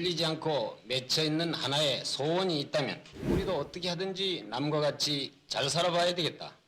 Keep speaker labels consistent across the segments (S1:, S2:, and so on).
S1: 풀리지 않고 맺혀 있는 하나의 소원이 있다면 우리도 어떻게 하든지 남과 같이 잘 살아봐야 되겠다.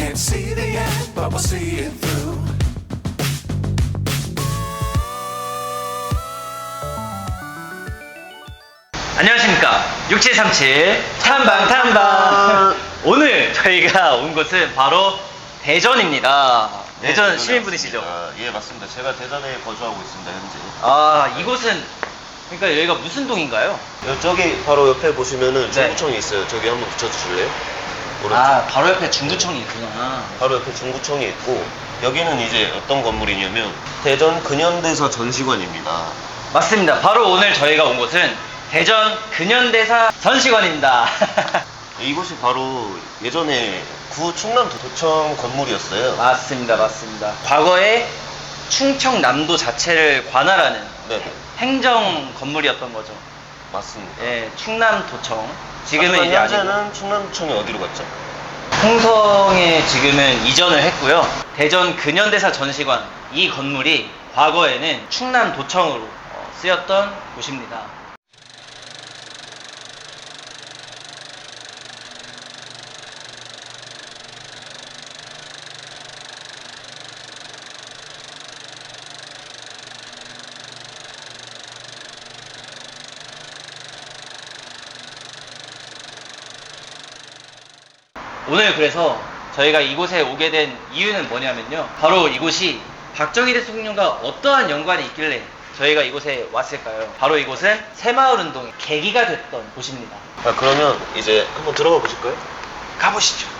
S2: Can't see the end, but we'll see it through.
S3: 안녕하십니까 6737 탐방 탐방 오늘 저희가 온 곳은 바로 대전입니다 대전 시민분이시죠?
S4: 아, 예, 맞습니다. 제가 대전에 거주하고 있습니다, 현재.
S3: 아 이곳은 그러니까 여기가 무슨 동인가요?
S4: 여- 저기 바로 옆에 보시면은
S3: 네.
S4: 중구청이 있어요. 저기 한번 붙여주실래요? 오른쪽.
S3: 아 바로 옆에 중구청이 있구나
S4: 바로 옆에 중구청이 있고, 여기는 이제 어떤 건물이냐면, 대전 근현대사 전시관입니다.
S3: 맞습니다 바로 오늘 저희가 온 곳은 대전 근현대사 전시관입니다
S4: 이곳이 바로 예전에 구 충남 도청 건물이었어요.
S3: 맞습니다 맞습니다 과거에 충청남도 자체를 관할하는
S4: 네,
S3: 행정 건물이었던 거죠
S4: 맞습니다.
S3: 예 충남도청 지금은 이제 아니고
S4: 현재는 충남도청이 어디로 갔죠?
S3: 홍성에 지금은 이전을 했고요. 대전 근현대사 전시관 이 건물이 과거에는 충남도청으로 어, 쓰였던 곳입니다. 오늘 그래서 저희가 이곳에 오게 된 이유는 뭐냐면요. 바로 이곳이 박정희 대통령과 어떠한 연관이 있길래 저희가 이곳에 왔을까요? 바로 이곳은 새마을운동의 계기가 됐던 곳입니다.
S4: 아, 그러면 이제 한번 들어가 보실까요?
S3: 가보시죠.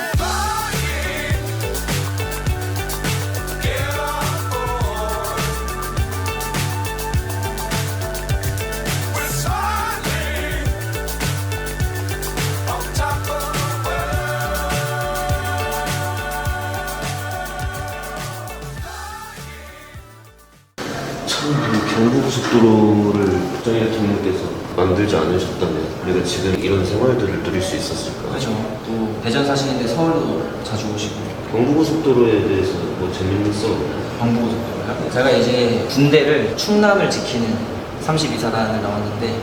S4: 경부고속도로를 박정희 대통령께서 만들지 않으셨다면 우리가 지금 이런 생활들을 누릴 수 있었을까?
S5: 그렇죠. 또 대전 사시는데 서울도 자주 오시고
S4: 경부고속도로에 대해서 뭐 재밌는 썰 없나요?
S5: 광부고속도로요. 제가 이제 군대를 충남을 지키는 32사단을 나왔는데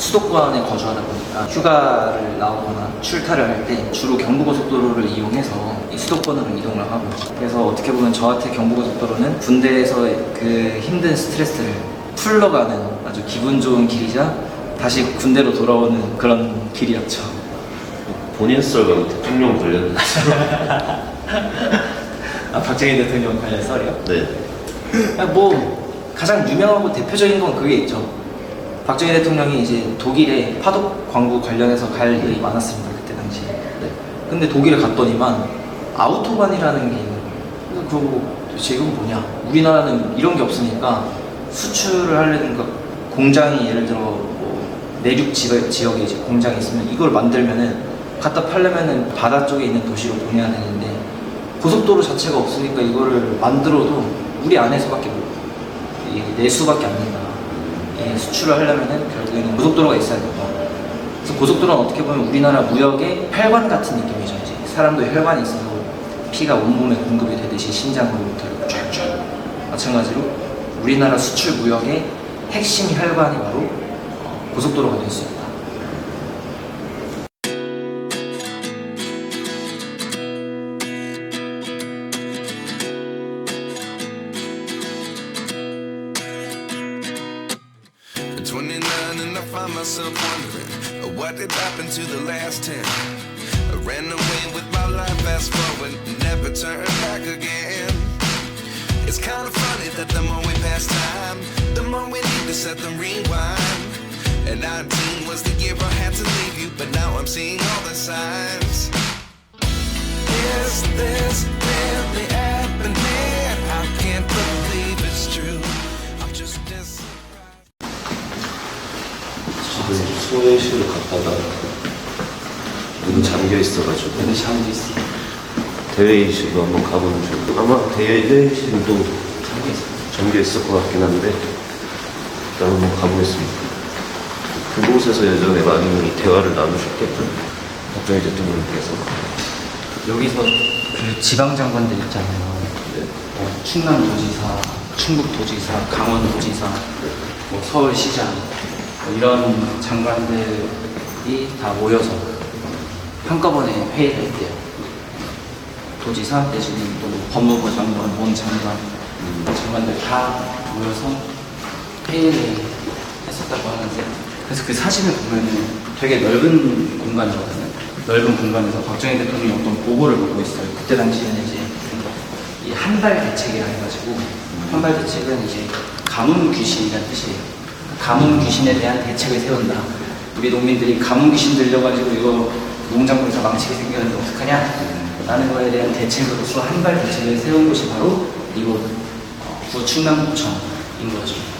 S5: 수도권에 거주하다 보니까 휴가를 나오거나 출타를 할 때 주로 경부고속도로를 이용해서 이 수도권으로 이동을 하고 그래서 어떻게 보면 저한테 경부고속도로는 군대에서 그 힘든 스트레스를 풀러가는 아주 기분 좋은 길이자 다시 군대로 돌아오는 그런 길이었죠.
S4: 본인 썰과 대통령 관련
S5: 아 박정희 대통령 관련 썰이요?
S4: 네.
S5: 아, 뭐 가장 유명하고 대표적인 건 그게 있죠. 박정희 대통령이 이제 독일에 파독 광부 관련해서 갈 일이 많았습니다 그때 당시에.
S4: 네.
S5: 근데 독일에 갔더니만
S3: 아우토반이라는 게 있는 거예요. 그거 도대체 이건 뭐냐? 우리나라는 이런 게 없으니까 수출을 하려는 거 공장이 예를 들어 뭐 내륙 지역, 지역에 이제 공장이 있으면 이걸 만들면은 갖다 팔려면은 바다 쪽에 있는 도시로 보내야 되는데 고속도로 자체가 없으니까 이거를 만들어도 우리 안에서밖에 내수밖에 안. 이 수출을 하려면은 결국에는 고속도로가 있어야 된다. 그래서 고속도로는 어떻게 보면 우리나라 무역의 혈관 같은 느낌이죠. 이제 사람도 혈관이 있어서 피가 온몸에 공급이 되듯이 심장으로부터 쫙쫙. 마찬가지로 우리나라 수출 무역의 핵심 혈관이 바로 어, 고속도로가 될 수 있다.
S5: 2019 was the year I had to leave you, but now I'm seeing all the signs. Is this really happening? I can't believe it's true. I'm just as
S4: 지금 소외실로 갔다가 문 잠겨 있어가지고
S3: 근데 잠겨 있어
S4: 대회의실로 한번 가보는 중 아마 대회의실도
S3: 잠겨 있어
S4: 잠겨 있을 것 같긴 한데 일단 한번 가보겠습니다 그곳에서 예전에 많이 대화를 나누셨겠죠. 박정희 대통령께서
S3: 여기서 그 지방 장관들 있잖아요. 뭐 충남도지사, 충북도지사, 강원도지사, 뭐 서울시장 뭐 이런 장관들이 다 모여서 한꺼번에 회의를 했대요. 도지사 내지는 또 법무부 장관, 원 장관, 장관들 다 모여서 회의를 했었다고 하는데 그래서 그 사진을 보면은 되게 넓은 공간이거든요. 넓은 공간에서 박정희 대통령이 어떤 보고를 보고 있어요. 그때 당시에는 이제 이 한발 대책이라 해가지고 한발 대책은 이제 가뭄 귀신이라는 뜻이에요. 가뭄 귀신에 대한 대책을 세운다. 우리 농민들이 가뭄 귀신 들려가지고 이거 농작물에서 망치게 생겼는데 어떡하냐? 라는 거에 대한 대책으로서 한발 대책을 세운 곳이 바로 이곳 어, 구충남구청인 거죠.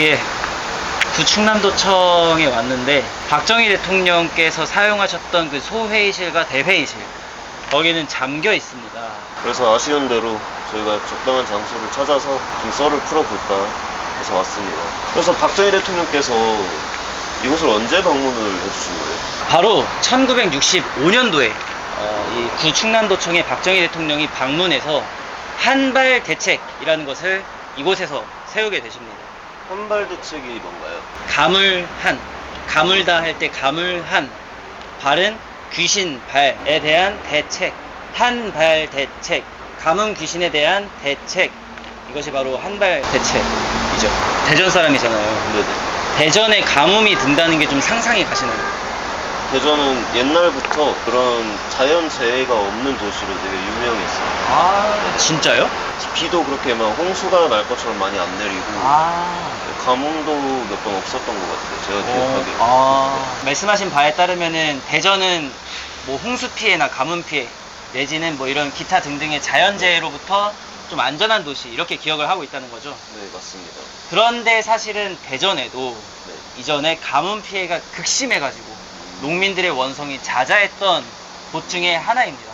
S6: 이게 구충남도청에 왔는데 박정희 대통령께서 사용하셨던 그 소회의실과 대회의실 거기는 잠겨 있습니다.
S4: 그래서 아쉬운 대로 저희가 적당한 장소를 찾아서 좀 썰을 풀어볼까 해서 왔습니다. 그래서 박정희 대통령께서 이곳을 언제 방문을 해주신 거예요?
S6: 바로 1965년도에 어, 이 구충남도청에 박정희 대통령이 방문해서 한발 대책이라는 것을 이곳에서 세우게 되십니다.
S4: 한발 대책이 뭔가요?
S6: 가물한 가물다 할 때 가물한 발은 귀신 발에 대한 대책 한발 대책 가뭄 귀신에 대한 대책 이것이 바로 한발 대책이죠 대전 사람이잖아요
S4: 네네.
S6: 대전에 가뭄이 든다는 게 좀 상상이 가시나요?
S4: 대전은 옛날부터 그런 자연 재해가 없는 도시로 되게 유명했어요.
S6: 아 진짜요?
S4: 비도 그렇게 막 홍수가 날 것처럼 많이 안 내리고
S6: 아
S4: 가뭄도 몇 번 없었던 것 같아요. 제가 기억하기에.
S6: 아, 말씀하신 바에 따르면은 대전은 뭐 홍수 피해나 가뭄 피해 내지는 뭐 이런 기타 등등의 자연재해로부터 좀 안전한 도시 이렇게 기억을 하고 있다는 거죠.
S4: 네, 맞습니다.
S6: 그런데 사실은 대전에도
S4: 네.
S6: 이전에 가뭄 피해가 극심해가지고 농민들의 원성이 자자했던 곳 중에 하나입니다.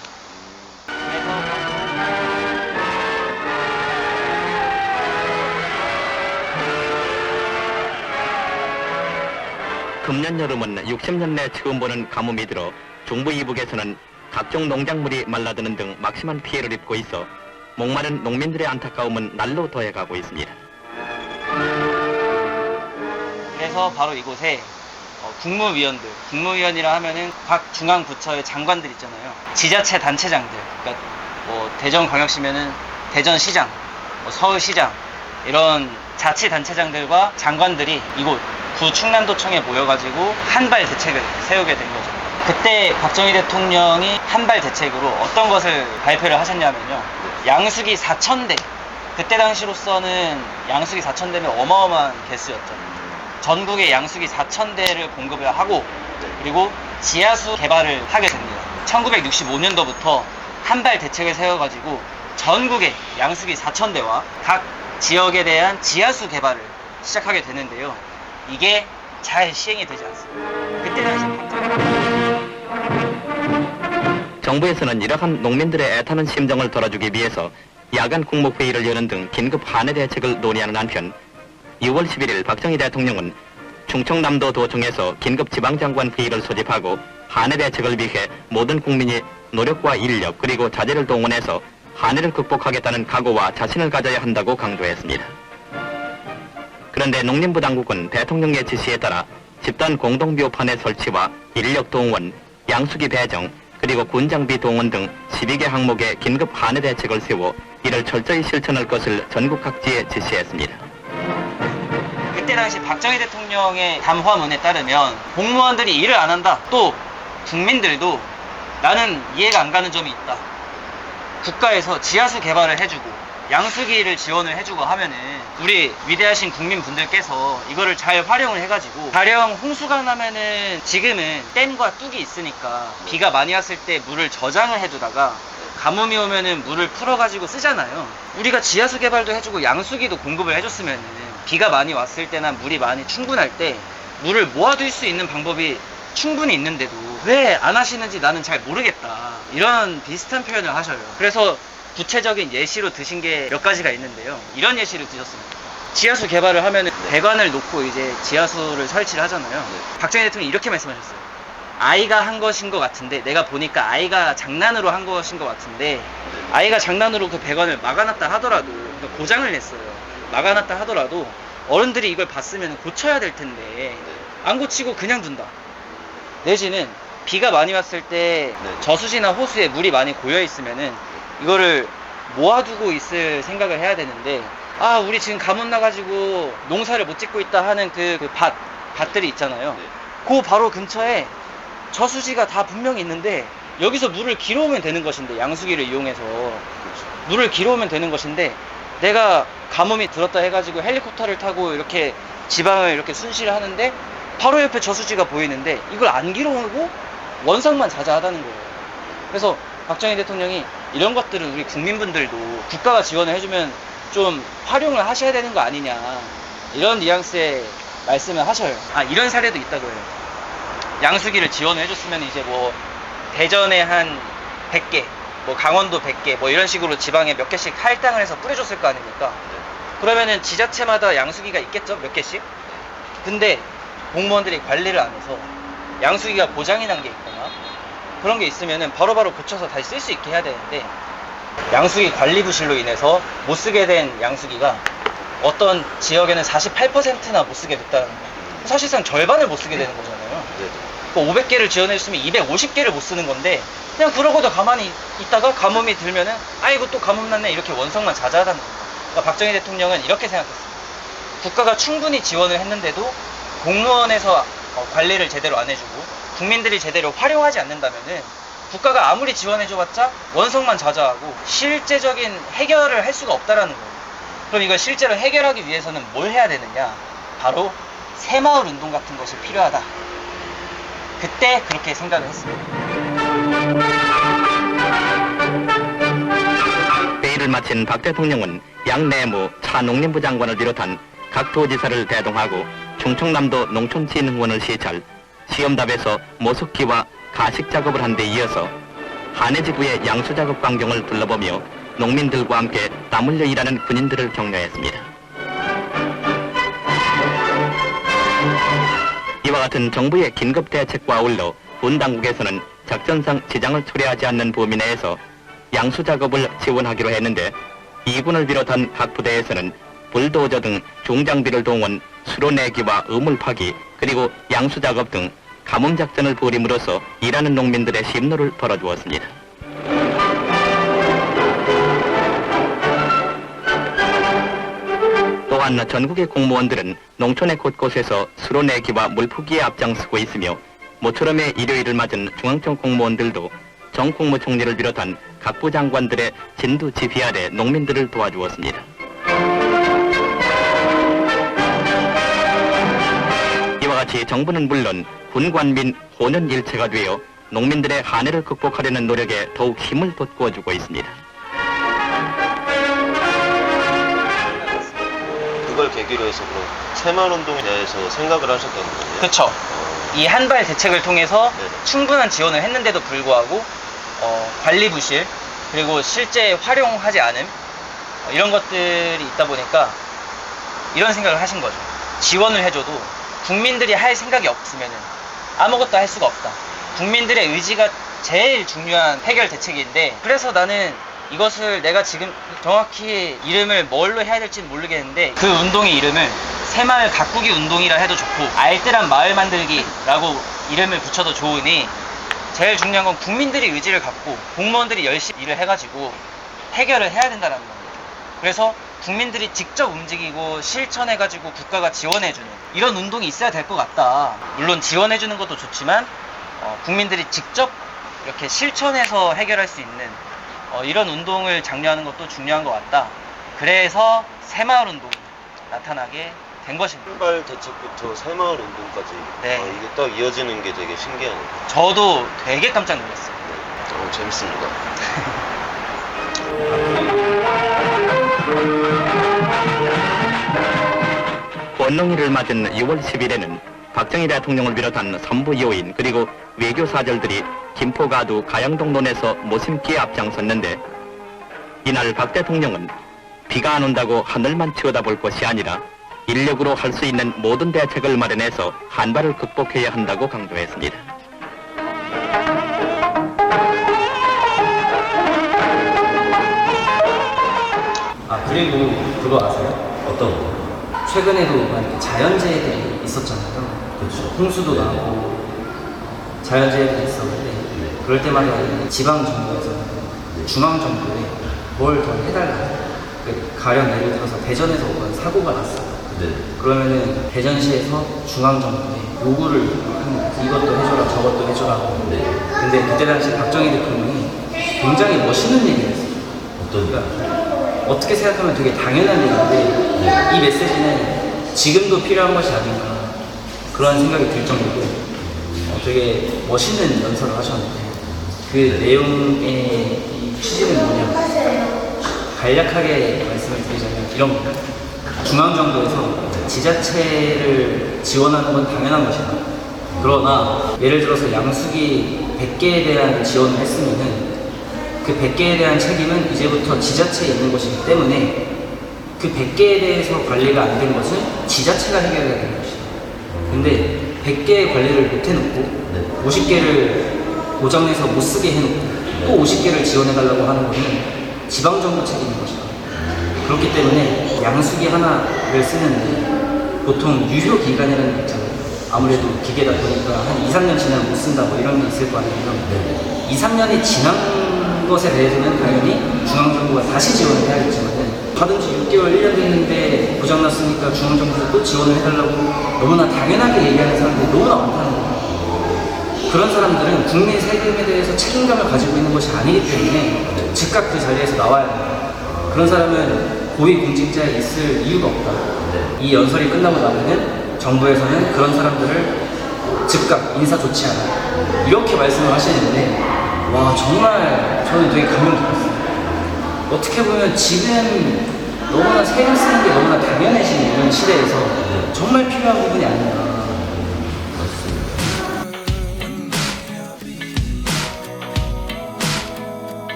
S6: 그래서
S7: 금년 여름은 60년 내 처음 보는 가뭄이 들어 중부 이북에서는 각종 농작물이 말라드는 등 막심한 피해를 입고 있어 목마른 농민들의 안타까움은 날로 더해가고 있습니다.
S3: 그래서 바로 이곳에 어, 국무위원들, 국무위원이라 하면은 각 중앙 부처의 장관들 있잖아요. 지자체 단체장들, 그러니까 뭐 대전광역시면은 대전시장, 뭐 서울시장 이런 자치단체장들과 장관들이 이곳 구 충남도청에 모여가지고 한발 대책을 세우게 된 거죠. 그때 박정희 대통령이 한발 대책으로 어떤 것을 발표를 하셨냐면요. 양수기 4,000대. 그때 당시로서는 양수기 4,000대면 어마어마한 개수였죠. 전국에 양수기 4,000대를 공급을 하고 그리고 지하수 개발을 하게 됩니다. 1965년도부터 한 발 대책을 세워가지고 전국에 양수기 4,000대와 각 지역에 대한 지하수 개발을 시작하게 되는데요. 이게 잘 시행이 되지 않습니다. 그때 당시
S7: 정부에서는 이러한 농민들의 애타는 심정을 덜어주기 위해서 야간 국무회의를 여는 등 긴급 한해 대책을 논의하는 한편 6월 11일 박정희 대통령은 충청남도 도청에서 긴급 지방장관 회의를 소집하고 한해 대책을 위해 모든 국민이 노력과 인력 그리고 자제를 동원해서 한해를 극복하겠다는 각오와 자신을 가져야 한다고 강조했습니다. 그런데 농림부 당국은 대통령의 지시에 따라 집단 공동묘판의 설치와 인력 동원, 양수기 배정, 그리고 군장비 동원 등 12개 항목의 긴급 한해 대책을 세워 이를 철저히 실천할 것을 전국 각지에 지시했습니다.
S3: 당시 박정희 대통령의 담화문에 따르면 공무원들이 일을 안 한다. 또 국민들도 나는 이해가 안 가는 점이 있다. 국가에서 지하수 개발을 해주고 양수기를 지원을 해주고 하면은 우리 위대하신 국민분들께서 이거를 잘 활용을 해가지고 가령 홍수가 나면은 지금은 댐과 뚝이 있으니까 비가 많이 왔을 때 물을 저장을 해두다가 가뭄이 오면은 물을 풀어가지고 쓰잖아요. 우리가 지하수 개발도 해주고 양수기도 공급을 해줬으면은 비가 많이 왔을 때나 물이 많이 충분할 때 물을 모아둘 수 있는 방법이 충분히 있는데도 왜 안 하시는지 나는 잘 모르겠다. 이런 비슷한 표현을 하셔요. 그래서 구체적인 예시로 드신 게 몇 가지가 있는데요. 이런 예시를 드셨습니다. 지하수 개발을 하면 배관을 놓고 이제 지하수를 설치를 하잖아요. 박정희 대통령이 이렇게 말씀하셨어요. 아이가 한 것인 것 같은데 내가 보니까 아이가 장난으로 한 것인 것 같은데 아이가 장난으로 그 배관을 막아놨다 하더라도 고장을 냈어요. 막아놨다 하더라도 어른들이 이걸 봤으면 고쳐야 될 텐데 안 고치고 그냥 둔다. 내지는 비가 많이 왔을 때 저수지나 호수에 물이 많이 고여 있으면은 이거를 모아두고 있을 생각을 해야 되는데 아 우리 지금 가뭄 나가지고 농사를 못 짓고 있다 하는 그, 그 밭, 밭들이 있잖아요. 그 바로 근처에 저수지가 다 분명히 있는데 여기서 물을 길어오면 되는 것인데 양수기를 이용해서. 물을 길어오면 되는 것인데 내가 가뭄이 들었다 해가지고 헬리콥터를 타고 이렇게 지방을 이렇게 순시를 하는데 바로 옆에 저수지가 보이는데 이걸 안 길어오고 원상만 자자하다는 거예요. 그래서 박정희 대통령이 이런 것들은 우리 국민분들도 국가가 지원을 해주면 좀 활용을 하셔야 되는 거 아니냐 이런 뉘앙스의 말씀을 하셔요. 아 이런 사례도 있다고 해요. 양수기를 지원을 해줬으면 이제 뭐 대전에 한 100개, 뭐 강원도 100개, 뭐 이런 식으로 지방에 몇 개씩 할당을 해서 뿌려줬을 거 아닙니까? 그러면은 지자체마다 양수기가 있겠죠? 몇 개씩? 근데 공무원들이 관리를 안 해서 양수기가 고장이 난 게 있거나 그런 게 있으면은 바로바로 고쳐서 다시 쓸 수 있게 해야 되는데 양수기 관리 부실로 인해서 못 쓰게 된 양수기가 어떤 지역에는 48%나 못 쓰게 됐다는 거예요. 사실상 절반을 못 쓰게 되는 거잖아요. 그 500개를 지원해줬으면 250개를 못 쓰는 건데 그냥 그러고도 가만히 있다가 가뭄이 들면은 아이고 또 가뭄 났네 이렇게 원성만 자자하다는 거예요. 그러니까 박정희 대통령은 이렇게 생각했어요. 국가가 충분히 지원을 했는데도 공무원에서 어, 관리를 제대로 안 해주고 국민들이 제대로 활용하지 않는다면은 국가가 아무리 지원해줘봤자 원성만 자자하고 실제적인 해결을 할 수가 없다라는 거예요. 그럼 이걸 실제로 해결하기 위해서는 뭘 해야 되느냐? 바로 새마을 운동 같은 것이 필요하다. 그때 그렇게 생각을 했습니다.
S7: 회의를 마친 박 대통령은 양 내무 차 농림부 장관을 비롯한 각 도지사를 대동하고 충청남도 농촌진흥원을 시찰, 시험답에서 모석기와 가식 작업을 한 데 이어서 한해 지구의 양수 작업 광경을 둘러보며 농민들과 함께 땀 흘려 일하는 군인들을 격려했습니다. 이와 같은 정부의 긴급 대책과 아울러 군 당국에서는 작전상 지장을 초래하지 않는 범위 내에서 양수 작업을 지원하기로 했는데 이군을 비롯한 각 부대에서는 불도저 등 중장비를 동원 수로 내기와 의물 파기 그리고 양수 작업 등 가뭄 작전을 벌임으로써 일하는 농민들의 심노를 덜어주었습니다. 또한 전국의 공무원들은 농촌의 곳곳에서 수로 내기와 물푸기에 앞장서고 있으며 모처럼의 일요일을 맞은 중앙청 공무원들도 정 국무총리를 비롯한 각부 장관들의 진두 지휘 아래 농민들을 도와주었습니다. 이와 같이 정부는 물론 군관민 혼연일체가 되어 농민들의 한해를 극복하려는 노력에 더욱 힘을 돋구어 주고 있습니다.
S4: 계기로 해서 그럼 새마을운동에 대해서 생각을 하셨다는 거예요?
S8: 그쵸. 이 한발 대책을 통해서
S4: 네네.
S8: 충분한 지원을 했는데도 불구하고 어, 관리 부실 그리고 실제 활용하지 않음 어, 이런 것들이 있다 보니까 이런 생각을 하신 거죠. 지원을 해줘도 국민들이 할 생각이 없으면 아무것도 할 수가 없다. 국민들의 의지가 제일 중요한 해결 대책인데 그래서 나는 이것을 내가 지금 정확히 이름을 뭘로 해야 될지 모르겠는데 그 운동의 이름을 새마을 가꾸기 운동이라 해도 좋고 알뜰한 마을 만들기라고 이름을 붙여도 좋으니 제일 중요한 건 국민들이 의지를 갖고 공무원들이 열심히 일을 해가지고 해결을 해야 된다는 겁니다. 그래서 국민들이 직접 움직이고 실천해가지고 국가가 지원해주는 이런 운동이 있어야 될 것 같다. 물론 지원해주는 것도 좋지만 어, 국민들이 직접 이렇게 실천해서 해결할 수 있는 어, 이런 운동을 장려하는 것도 중요한 것 같다. 그래서 새마을 운동이 나타나게 된 것입니다.
S4: 신발 대책부터 새마을 운동까지
S8: 네.
S4: 아, 이게 딱 이어지는 게 되게 신기하네요.
S8: 저도 되게 깜짝 놀랐어요.
S4: 어, 재밌습니다.
S7: 원농일을 맞은 6월 10일에는 박정희 대통령을 비롯한 선부 요인 그리고 외교 사절들이 김포가두 가양동론에서 모심기에 앞장섰는데 이날 박 대통령은 비가 안 온다고 하늘만 치워다볼 것이 아니라 인력으로 할 수 있는 모든 대책을 마련해서 한발을 극복해야 한다고 강조했습니다.
S3: 아 그리고 그거 아세요?
S9: 어떤 거?
S3: 최근에도 자연재해들이 있었잖아요.
S9: 그렇죠.
S3: 홍수도
S9: 네.
S3: 나고 자연재해들이 있었는데 그럴 때마다 지방 정부에서는 중앙 정부에 뭘 더 해달라. 그 가령 예를 들어서 대전에서 어떤 사고가 났어요.
S9: 네.
S3: 그러면은 대전시에서 중앙 정부에 요구를 거지. 이것도 해줘라, 저것도 해줘라.
S9: 네.
S3: 근데 그때 당시 박정희 대통령이 굉장히 멋있는 얘기를 했어요.
S9: 어떤 거?
S3: 그러니까 어떻게 생각하면 되게 당연한 얘기인데 이 메시지는 지금도 필요한 것이 아닌가 그런 생각이 들 정도로 어, 되게 멋있는 연설을 하셨는데 그 내용의 이 취지는 뭐냐 간략하게 말씀을 드리자면 이런 겁니다. 중앙정부에서 지자체를 지원하는 건 당연한 것이다. 그러나 예를 들어서 양수기 100개에 대한 지원을 했으면은 그 100개에 대한 책임은 이제부터 지자체에 있는 것이기 때문에 그 100개에 대해서 관리가 안 된 것은 지자체가 해결해야 것이다. 근데 100개의 관리를 못 해놓고
S9: 네.
S3: 50개를 고정해서 못 쓰게 해놓고 또 50개를 지원해달라고 하는 것은 지방정부 책임인 것이다. 그렇기 때문에 양수기 하나를 쓰는데 보통 유효 기간이라는 게 있잖아요. 아무래도 기계다 보니까 한 2, 3년 지나면 못 쓴다 뭐 이런 게 있을 거 아니에요.
S9: 네.
S3: 2, 3년이 지난 것에 대해서는 당연히 중앙정부가 다시 지원을 해야겠지만 은 하든지 6개월, 1년 됐는데 고장났으니까 중앙정부에서 또 지원을 해달라고 너무나 당연하게 얘기하는 사람들이 너무나 많다는 거예요. 그런 사람들은 국민 세금에 대해서 책임감을 가지고 있는 것이 아니기 때문에 즉각 그 자리에서 나와야 돼요. 그런 사람은 고위공직자에 있을 이유가 없다. 이 연설이 끝나고 나면은 정부에서는 그런 사람들을 즉각 인사 조치하라. 이렇게 말씀을 하시는데, 와, 정말 저는 되게 감명 깊었어요. 어떻게 보면 지금 너무나 세금 쓰는 게 너무나 당연해진 이런 시대에서 정말 필요한 부분이 아닌가.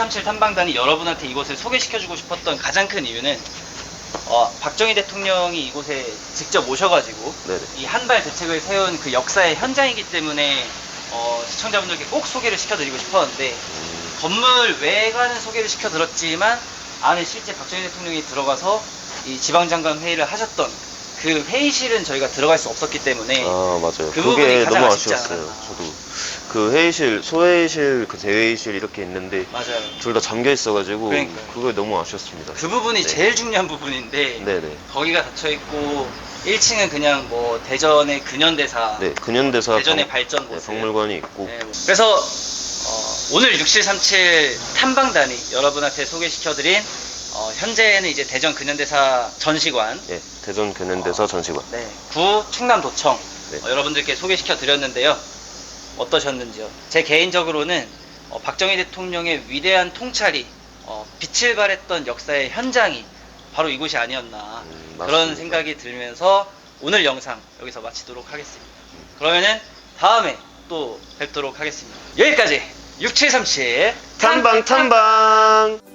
S3: 6737 탐방단이 여러분한테 이곳을 소개시켜주고 싶었던 가장 큰 이유는 어, 박정희 대통령이 이곳에 직접 오셔가지고
S4: 네네.
S3: 이 한발 대책을 세운 그 역사의 현장이기 때문에 어, 시청자분들께 꼭 소개를 시켜드리고 싶었는데
S4: 음,
S3: 건물 외관은 소개를 시켜드렸지만 안에 실제 박정희 대통령이 들어가서 이 지방장관 회의를 하셨던 그 회의실은 저희가 들어갈 수 없었기 때문에
S4: 아 맞아요.
S3: 그 부분이
S4: 그게
S3: 가장
S4: 너무
S3: 아쉽지
S4: 아쉬웠어요.
S3: 않았나.
S4: 저도 그 회의실, 소회의실, 그 대회의실 이렇게 있는데
S3: 맞아요.
S4: 둘 다 잠겨 있어가지고
S3: 그러니까요.
S4: 그게 너무 아쉬웠습니다.
S3: 그 부분이
S4: 네.
S3: 제일 중요한 부분인데
S4: 네네.
S3: 거기가 닫혀 있고 1층은 그냥 뭐 대전의 근현대사
S4: 네, 근현대사
S3: 대전의
S4: 박-
S3: 발전
S4: 네,
S3: 모습.
S4: 박물관이 있고
S3: 네, 뭐. 그래서 어, 오늘 6737 탐방단이 여러분한테 소개시켜드린 어, 현재는 이제 대전 근현대사 전시관
S4: 예, 대전 근현대사 전시관.
S3: 네, 구 충남도청
S4: 네.
S3: 어, 여러분들께 소개시켜 드렸는데요. 어떠셨는지요? 제 개인적으로는 어, 박정희 대통령의 위대한 통찰이 어, 빛을 발했던 역사의 현장이 바로 이곳이 아니었나
S4: 음,
S3: 그런
S4: 맞습니다.
S3: 생각이 들면서 오늘 영상 여기서 마치도록 하겠습니다. 그러면은 다음에 또 뵙도록 하겠습니다. 여기까지 6737
S4: 탐방 탐방.